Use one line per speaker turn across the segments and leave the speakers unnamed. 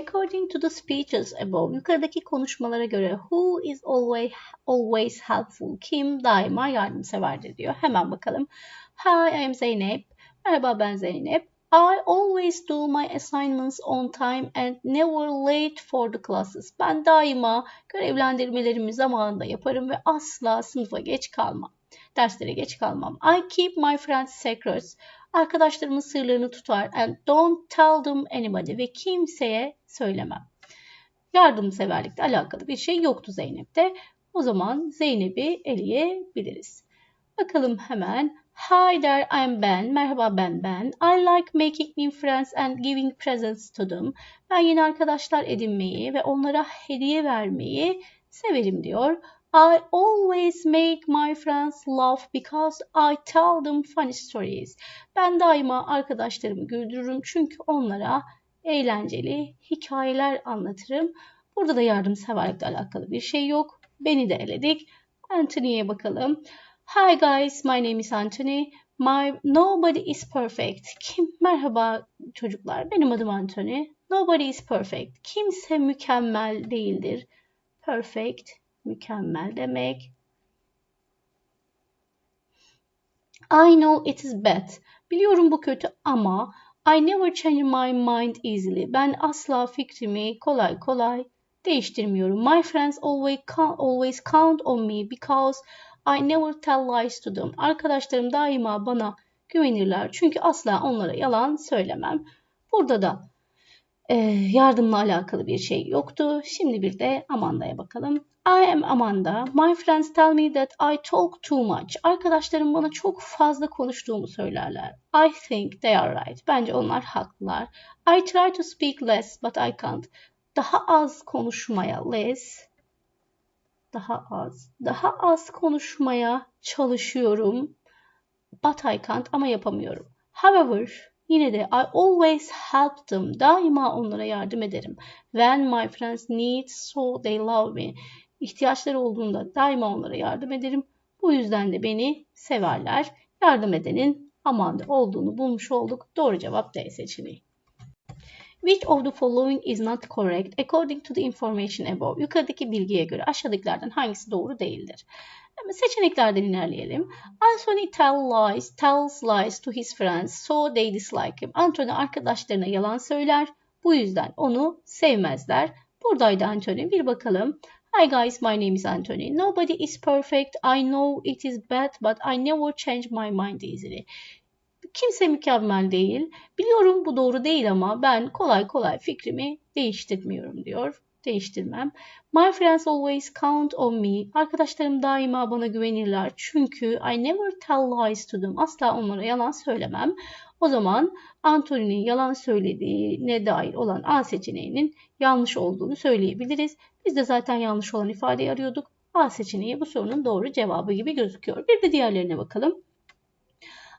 According to the speeches above, yukarıdaki konuşmalara göre who is always always helpful? Kim daima yardımseverdir diyor. Hemen bakalım. Hi, I am Zeynep. Merhaba ben Zeynep. I always do my assignments on time and never late for the classes. Ben daima görevlendirmelerimi zamanında yaparım ve asla sınıfa geç kalmam. Derslere geç kalmam. I keep my friends secrets. Arkadaşlarımın sırlarını tutar and don't tell them anybody ve kimseye söylemem. Yardımseverlikle alakalı bir şey yoktu Zeynep'te. O zaman Zeynep'i eleyebiliriz. Bakalım hemen. Hi there, I'm Ben. Merhaba ben Ben. I like making new friends and giving presents to them. Ben yeni arkadaşlar edinmeyi ve onlara hediye vermeyi severim diyor. I always make my friends laugh because I tell them funny stories. Ben daima arkadaşlarımı güldürürüm çünkü onlara eğlenceli hikayeler anlatırım. Burada da yardımseverlikle alakalı bir şey yok. Beni de eledik. Anthony'ye bakalım. Hi guys, my name is Anthony. My nobody is perfect. Kim? Merhaba çocuklar. Benim adım Anthony. Nobody is perfect. Kimse mükemmel değildir. Perfect mükemmel demek. I know it is bad. Biliyorum bu kötü ama I never change my mind easily. Ben asla fikrimi kolay kolay değiştirmiyorum. My friends always always count on me because I never tell lies to them. Arkadaşlarım daima bana güvenirler çünkü asla onlara yalan söylemem. Burada da yardımla alakalı bir şey yoktu. Şimdi bir de Amanda'ya bakalım. I am Amanda. My friends tell me that I talk too much. Arkadaşlarım bana çok fazla konuştuğumu söylerler. I think they are right. Bence onlar haklılar. I try to speak less but I can't. Daha az konuşmaya less. Daha az. Daha az konuşmaya çalışıyorum. But I can't ama yapamıyorum. However, Yine de I always help them. Daima onlara yardım ederim. When my friends need so they love me. İhtiyaçları olduğunda daima onlara yardım ederim. Bu yüzden de beni severler. Yardım edenin Amanda olduğunu bulmuş olduk. Doğru cevap D seçeneği. Which of the following is not correct according to the information above? Yukarıdaki bilgiye göre aşağıdakilerden hangisi doğru değildir? Seçeneklerden ilerleyelim. Anthony tell lies, tells lies to his friends so they dislike him. Anthony arkadaşlarına yalan söyler. Bu yüzden onu sevmezler. Buradaydı Anthony. Bir bakalım. Hi guys, my name is Anthony. Nobody is perfect. I know it is bad, but I never change my mind easily. Kimse mükemmel değil. Biliyorum bu doğru değil ama ben kolay kolay fikrimi değiştirmiyorum diyor değiştirmem. My friends always count on me. Arkadaşlarım daima bana güvenirler. Çünkü I never tell lies to them. Asla onlara yalan söylemem. O zaman Anthony'nin yalan söylediğine dair olan A seçeneğinin yanlış olduğunu söyleyebiliriz. Biz de zaten yanlış olan ifadeyi arıyorduk. A seçeneği bu sorunun doğru cevabı gibi gözüküyor. Bir de diğerlerine bakalım.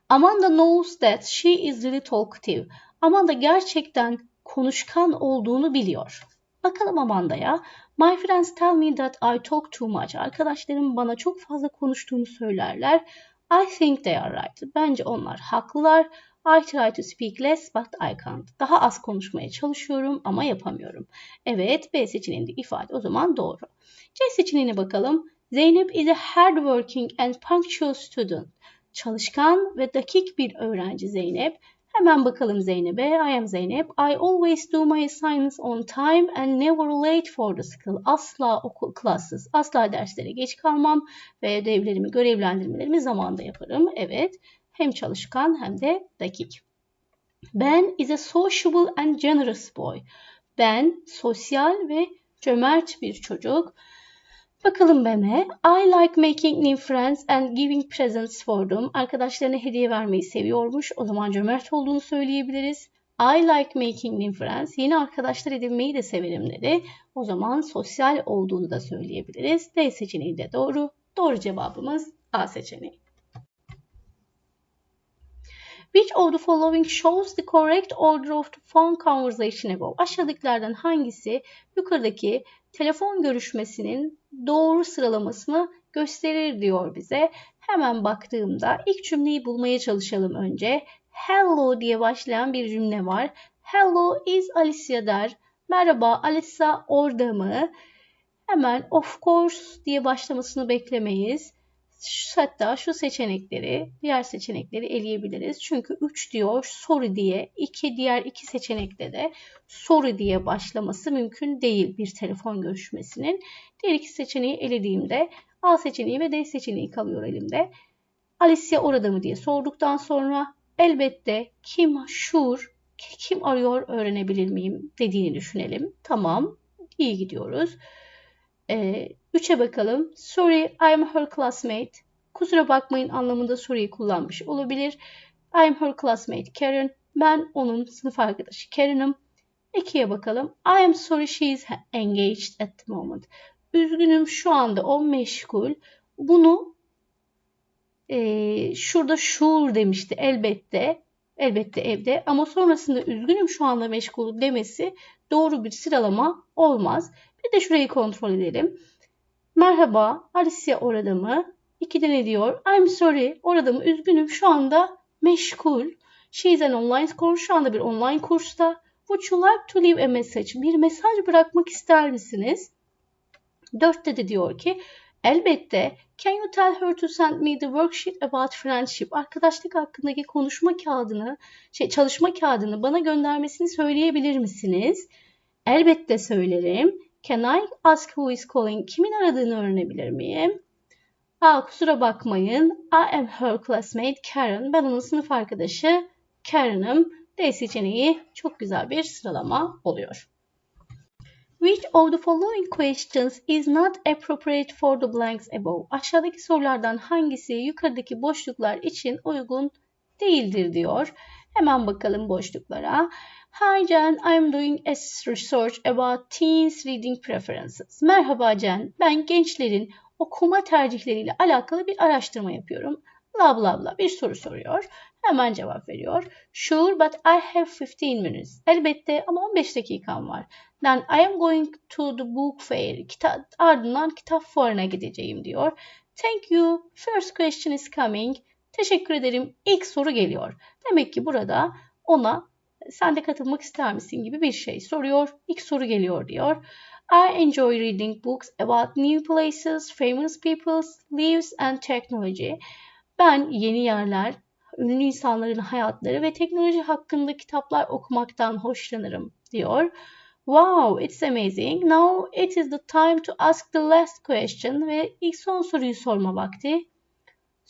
Amanda knows that she is really talkative. Amanda gerçekten konuşkan olduğunu biliyor. Bakalım Amanda'ya. My friends tell me that I talk too much. Arkadaşlarım bana çok fazla konuştuğumu söylerler. I think they are right. Bence onlar haklılar. I try to speak less but I can't. Daha az konuşmaya çalışıyorum ama yapamıyorum. Evet B seçeneğinde ifade o zaman doğru. C seçeneğine bakalım. Zeynep is a hardworking and punctual student. Çalışkan ve dakik bir öğrenci Zeynep. Hemen bakalım Zeynep'e. I am Zeynep. I always do my assignments on time and never late for the school. Asla okul classes, asla derslere geç kalmam ve ödevlerimi, görevlendirmelerimi zamanında yaparım. Evet, hem çalışkan hem de dakik. Ben is a sociable and generous boy. Ben sosyal ve cömert bir çocuk. Bakalım Ben'e. I like making new friends and giving presents for them. Arkadaşlarına hediye vermeyi seviyormuş. O zaman cömert olduğunu söyleyebiliriz. I like making new friends. Yeni arkadaşlar edinmeyi de severim dedi. O zaman sosyal olduğunu da söyleyebiliriz. D seçeneği de doğru. Doğru cevabımız A seçeneği. Which of the following shows the correct order of the phone conversation above? Aşağıdakilerden hangisi yukarıdaki telefon görüşmesinin doğru sıralamasını gösterir diyor bize. Hemen baktığımda ilk cümleyi bulmaya çalışalım önce. Hello diye başlayan bir cümle var. Hello is Alicia der. Merhaba Alisa orada mı? Hemen of course diye başlamasını beklemeyiz. Hatta şu seçenekleri, diğer seçenekleri eleyebiliriz. Çünkü 3 diyor soru diye, 2 diğer iki seçenekte de soru diye başlaması mümkün değil bir telefon görüşmesinin. Diğer iki seçeneği elediğimde A seçeneği ve D seçeneği kalıyor elimde. Alicia orada mı diye sorduktan sonra elbette kim sure, kim arıyor öğrenebilir miyim dediğini düşünelim. Tamam, iyi gidiyoruz. 3'e bakalım. Sorry, I'm her classmate. Kusura bakmayın anlamında sorry'i kullanmış olabilir. I'm her classmate Karen. Ben onun sınıf arkadaşı Karen'ım. 2'ye bakalım. I am sorry she is engaged at the moment. Üzgünüm şu anda o meşgul. Bunu e, şurada sure demişti elbette. Elbette evde ama sonrasında üzgünüm şu anda meşgul demesi doğru bir sıralama olmaz. Bir de şurayı kontrol edelim. Merhaba, Alicia orada mı? İkide ne diyor? I'm sorry, orada mı? Üzgünüm, şu anda meşgul. She an online course, şu anda bir online kursta. Would you like to leave a message? Bir mesaj bırakmak ister misiniz? Dörtte de diyor ki, elbette Can you tell her to send me the worksheet about friendship? Arkadaşlık hakkındaki konuşma kağıdını, şey çalışma kağıdını bana göndermesini söyleyebilir misiniz? Elbette söylerim. Can I ask who is calling? Kimin aradığını öğrenebilir miyim? Aa kusura bakmayın. I am her classmate Karen. Ben onun sınıf arkadaşı Karen'ım. D seçeneği çok güzel bir sıralama oluyor. Which of the following questions is not appropriate for the blanks above? Aşağıdaki sorulardan hangisi yukarıdaki boşluklar için uygun değildir diyor. Hemen bakalım boşluklara. Hi Jen, I'm doing a research about teens reading preferences. Merhaba Jen, ben gençlerin okuma tercihleriyle alakalı bir araştırma yapıyorum. Bla bla bla bir soru soruyor. Hemen cevap veriyor. Sure but I have 15 minutes. Elbette ama 15 dakikam var. Then I am going to the book fair. Kita ardından kitap fuarına gideceğim diyor. Thank you. First question is coming. Teşekkür ederim. İlk soru geliyor. Demek ki burada ona sen de katılmak ister misin gibi bir şey soruyor. İlk soru geliyor diyor. I enjoy reading books about new places, famous people's lives and technology. Ben yeni yerler, ünlü insanların hayatları ve teknoloji hakkında kitaplar okumaktan hoşlanırım diyor. Wow, it's amazing. Now it is the time to ask the last question ve ilk son soruyu sorma vakti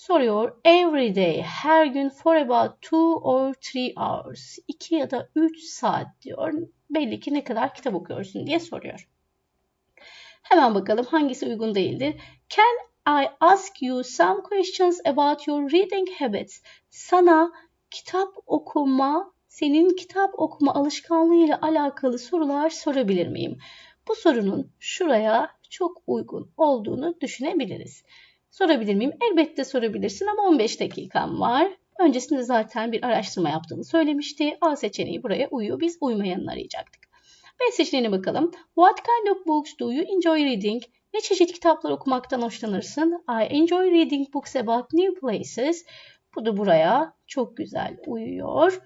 soruyor. Every day, her gün for about two or three hours. 2 ya da 3 saat diyor. Belli ki ne kadar kitap okuyorsun diye soruyor. Hemen bakalım hangisi uygun değildir. Can I ask you some questions about your reading habits? Sana kitap okuma, senin kitap okuma alışkanlığıyla alakalı sorular sorabilir miyim? Bu sorunun şuraya çok uygun olduğunu düşünebiliriz. Sorabilir miyim? Elbette sorabilirsin ama 15 dakikam var. Öncesinde zaten bir araştırma yaptığını söylemişti. A seçeneği buraya uyuyor. Biz uymayanını arayacaktık. B seçeneğine bakalım. What kind of books do you enjoy reading? Ne çeşit kitaplar okumaktan hoşlanırsın? I enjoy reading books about new places. Bu da buraya çok güzel uyuyor.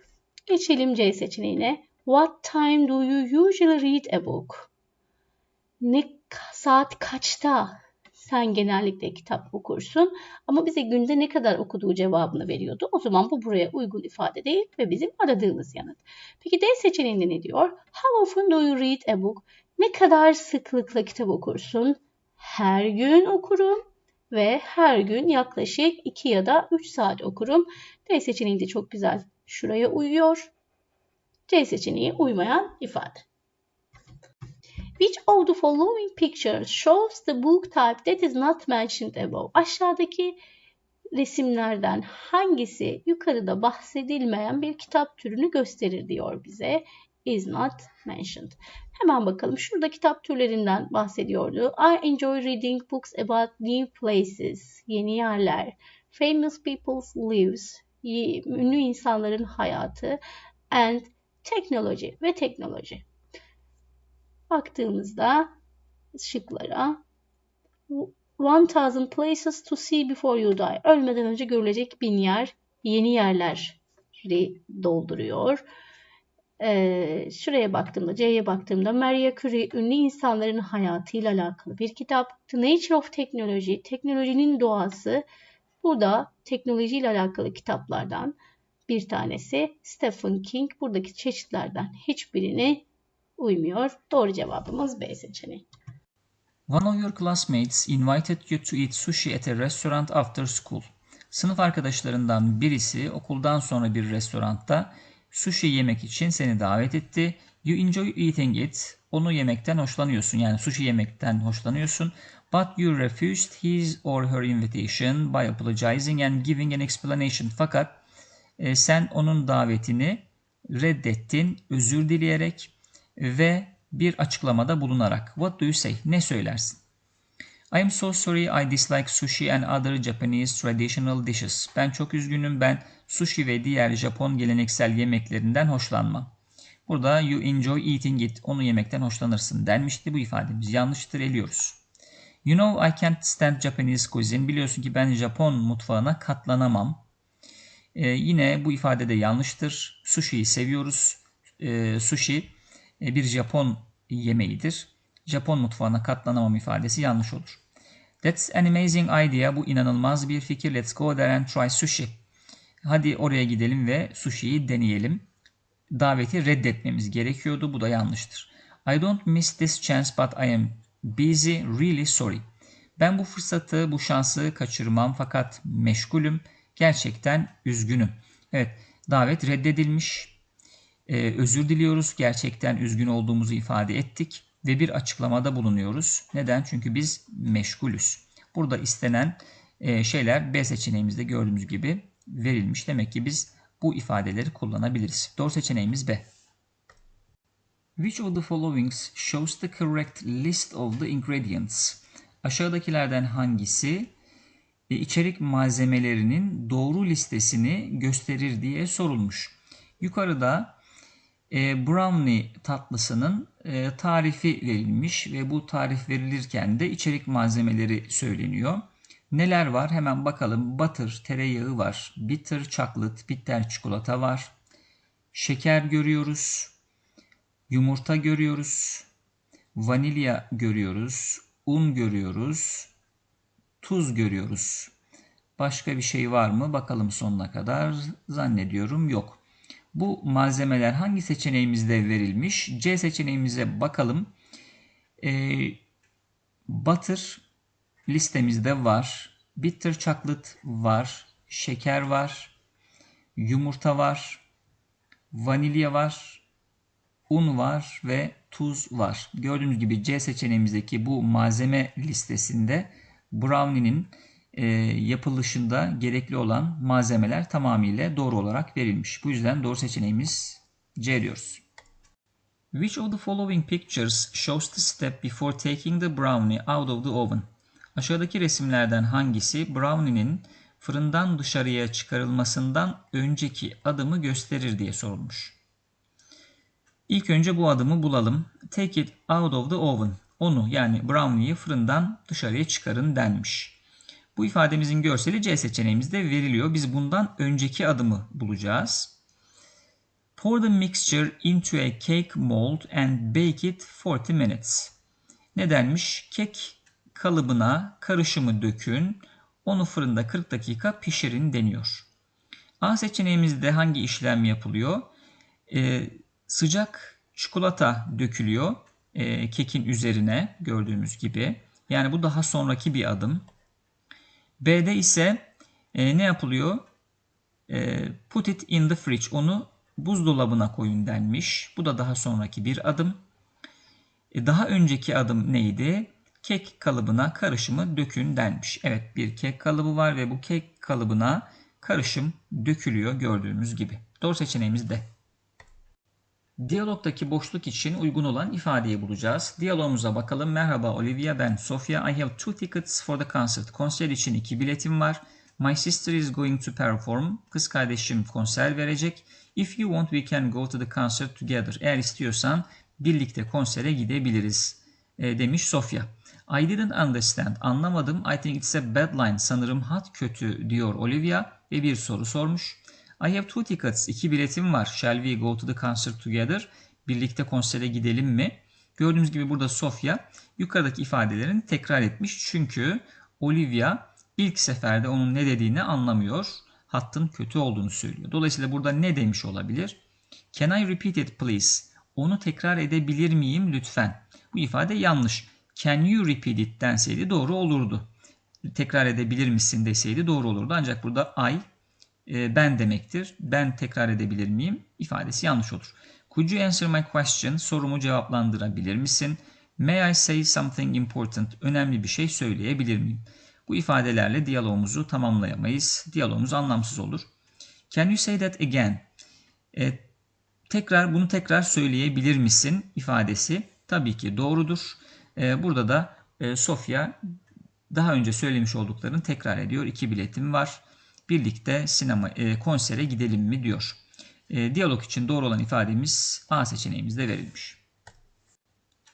Geçelim C seçeneğine. What time do you usually read a book? Ne saat kaçta sen genellikle kitap okursun ama bize günde ne kadar okuduğu cevabını veriyordu. O zaman bu buraya uygun ifade değil ve bizim aradığımız yanıt. Peki D seçeneğinde ne diyor? How often do you read a book? Ne kadar sıklıkla kitap okursun? Her gün okurum ve her gün yaklaşık 2 ya da 3 saat okurum. D seçeneği de çok güzel. Şuraya uyuyor. C seçeneği uymayan ifade. Which of the following pictures shows the book type that is not mentioned above? Aşağıdaki resimlerden hangisi yukarıda bahsedilmeyen bir kitap türünü gösterir diyor bize. Is not mentioned. Hemen bakalım. Şurada kitap türlerinden bahsediyordu. I enjoy reading books about new places. Yeni yerler. Famous people's lives. Ünlü insanların hayatı. And technology ve teknoloji. Baktığımızda şıklara 1000 places to see before you die. Ölmeden önce görülecek bin yer, yeni yerler dolduruyor. Ee, şuraya baktığımda, C'ye baktığımda Maria Curie ünlü insanların hayatıyla alakalı bir kitap. The Nature of Technology, teknolojinin doğası. Burada teknolojiyle alakalı kitaplardan bir tanesi. Stephen King buradaki çeşitlerden hiçbirini uymuyor. Doğru cevabımız B seçeneği.
One of your classmates invited you to eat sushi at a restaurant after school. Sınıf arkadaşlarından birisi okuldan sonra bir restoranda sushi yemek için seni davet etti. You enjoy eating it. Onu yemekten hoşlanıyorsun. Yani sushi yemekten hoşlanıyorsun. But you refused his or her invitation by apologizing and giving an explanation. Fakat e, sen onun davetini reddettin, özür dileyerek ve bir açıklamada bulunarak. What do you say? Ne söylersin? I am so sorry I dislike sushi and other Japanese traditional dishes. Ben çok üzgünüm. Ben sushi ve diğer Japon geleneksel yemeklerinden hoşlanmam. Burada you enjoy eating it. Onu yemekten hoşlanırsın denmişti. Bu ifademiz yanlıştır. Eliyoruz. You know I can't stand Japanese cuisine. Biliyorsun ki ben Japon mutfağına katlanamam. Ee, yine bu ifade de yanlıştır. Sushi'yi seviyoruz. Ee, sushi bir Japon yemeğidir. Japon mutfağına katlanamam ifadesi yanlış olur. That's an amazing idea. Bu inanılmaz bir fikir. Let's go there and try sushi. Hadi oraya gidelim ve sushi'yi deneyelim. Daveti reddetmemiz gerekiyordu. Bu da yanlıştır. I don't miss this chance but I am busy. Really sorry. Ben bu fırsatı, bu şansı kaçırmam fakat meşgulüm. Gerçekten üzgünüm. Evet, davet reddedilmiş. Ee, özür diliyoruz. Gerçekten üzgün olduğumuzu ifade ettik ve bir açıklamada bulunuyoruz. Neden? Çünkü biz meşgulüz. Burada istenen e, şeyler B seçeneğimizde gördüğümüz gibi verilmiş. Demek ki biz bu ifadeleri kullanabiliriz. Doğru seçeneğimiz B. Which of the following shows the correct list of the ingredients? Aşağıdakilerden hangisi e, içerik malzemelerinin doğru listesini gösterir diye sorulmuş. Yukarıda e, brownie tatlısının e, tarifi verilmiş ve bu tarif verilirken de içerik malzemeleri söyleniyor. Neler var hemen bakalım. Butter, tereyağı var. Bitter chocolate, bitter çikolata var. Şeker görüyoruz. Yumurta görüyoruz. Vanilya görüyoruz. Un görüyoruz. Tuz görüyoruz. Başka bir şey var mı? Bakalım sonuna kadar. Zannediyorum yok. Bu malzemeler hangi seçeneğimizde verilmiş? C seçeneğimize bakalım. Ee, butter listemizde var. Bitter chocolate var. Şeker var. Yumurta var. Vanilya var. Un var ve tuz var. Gördüğünüz gibi C seçeneğimizdeki bu malzeme listesinde brownie'nin e, yapılışında gerekli olan malzemeler tamamıyla doğru olarak verilmiş. Bu yüzden doğru seçeneğimiz C diyoruz. Which of the following pictures shows the step before taking the brownie out of the oven? Aşağıdaki resimlerden hangisi brownie'nin fırından dışarıya çıkarılmasından önceki adımı gösterir diye sorulmuş. İlk önce bu adımı bulalım. Take it out of the oven. Onu yani brownie'yi fırından dışarıya çıkarın denmiş. Bu ifademizin görseli C seçeneğimizde veriliyor. Biz bundan önceki adımı bulacağız. Pour the mixture into a cake mold and bake it 40 minutes. Ne denmiş? Kek kalıbına karışımı dökün, onu fırında 40 dakika pişirin deniyor. A seçeneğimizde hangi işlem yapılıyor? Ee, sıcak çikolata dökülüyor e, kekin üzerine gördüğümüz gibi. Yani bu daha sonraki bir adım. B'de ise e, ne yapılıyor? E, put it in the fridge. Onu buzdolabına koyun denmiş. Bu da daha sonraki bir adım. E, daha önceki adım neydi? Kek kalıbına karışımı dökün denmiş. Evet bir kek kalıbı var ve bu kek kalıbına karışım dökülüyor gördüğümüz gibi. Doğru seçeneğimiz de. Diyalogdaki boşluk için uygun olan ifadeyi bulacağız. Diyalogumuza bakalım. Merhaba Olivia ben Sofia. I have two tickets for the concert. Konser için iki biletim var. My sister is going to perform. Kız kardeşim konser verecek. If you want we can go to the concert together. Eğer istiyorsan birlikte konsere gidebiliriz e, demiş Sofia. I didn't understand. Anlamadım. I think it's a bad line. Sanırım hat kötü diyor Olivia ve bir soru sormuş. I have two tickets. İki biletim var. Shall we go to the concert together? Birlikte konsere gidelim mi? Gördüğünüz gibi burada Sofia yukarıdaki ifadelerini tekrar etmiş. Çünkü Olivia ilk seferde onun ne dediğini anlamıyor. Hattın kötü olduğunu söylüyor. Dolayısıyla burada ne demiş olabilir? Can I repeat it please? Onu tekrar edebilir miyim lütfen? Bu ifade yanlış. Can you repeat it denseydi doğru olurdu. Tekrar edebilir misin deseydi doğru olurdu. Ancak burada I e, ben demektir. Ben tekrar edebilir miyim? ifadesi yanlış olur. Could you answer my question? Sorumu cevaplandırabilir misin? May I say something important? Önemli bir şey söyleyebilir miyim? Bu ifadelerle diyalogumuzu tamamlayamayız. Diyalogumuz anlamsız olur. Can you say that again? E, tekrar bunu tekrar söyleyebilir misin ifadesi tabii ki doğrudur. E, burada da e, Sofya daha önce söylemiş olduklarını tekrar ediyor. İki biletim var. Birlikte sinema e, konsere gidelim mi diyor. E, diyalog için doğru olan ifademiz A seçeneğimizde verilmiş.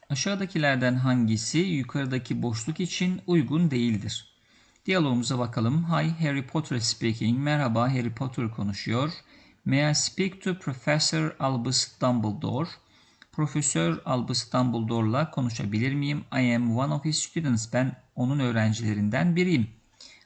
Aşağıdakilerden hangisi yukarıdaki boşluk için uygun değildir? Diyalogumuza bakalım. Hi Harry Potter speaking. Merhaba Harry Potter konuşuyor. May I speak to Professor Albus Dumbledore? Profesör Albus Dumbledore'la konuşabilir miyim? I am one of his students. Ben onun öğrencilerinden biriyim.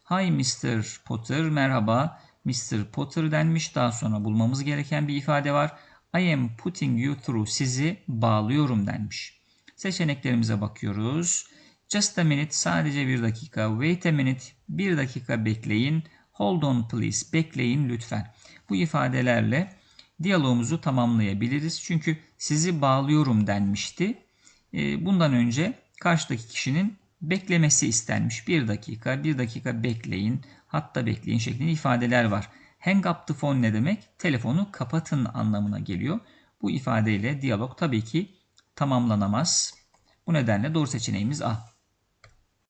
Hi Mr. Potter. Merhaba Mr. Potter denmiş. Daha sonra bulmamız gereken bir ifade var. I am putting you through. Sizi bağlıyorum denmiş. Seçeneklerimize bakıyoruz. Just a minute. Sadece bir dakika. Wait a minute. Bir dakika bekleyin. Hold on please. Bekleyin lütfen. Bu ifadelerle diyalogumuzu tamamlayabiliriz. Çünkü sizi bağlıyorum denmişti. Ee, bundan önce karşıdaki kişinin beklemesi istenmiş. Bir dakika, bir dakika bekleyin, hatta bekleyin şeklinde ifadeler var. Hang up the phone ne demek? Telefonu kapatın anlamına geliyor. Bu ifadeyle diyalog tabii ki tamamlanamaz. Bu nedenle doğru seçeneğimiz A.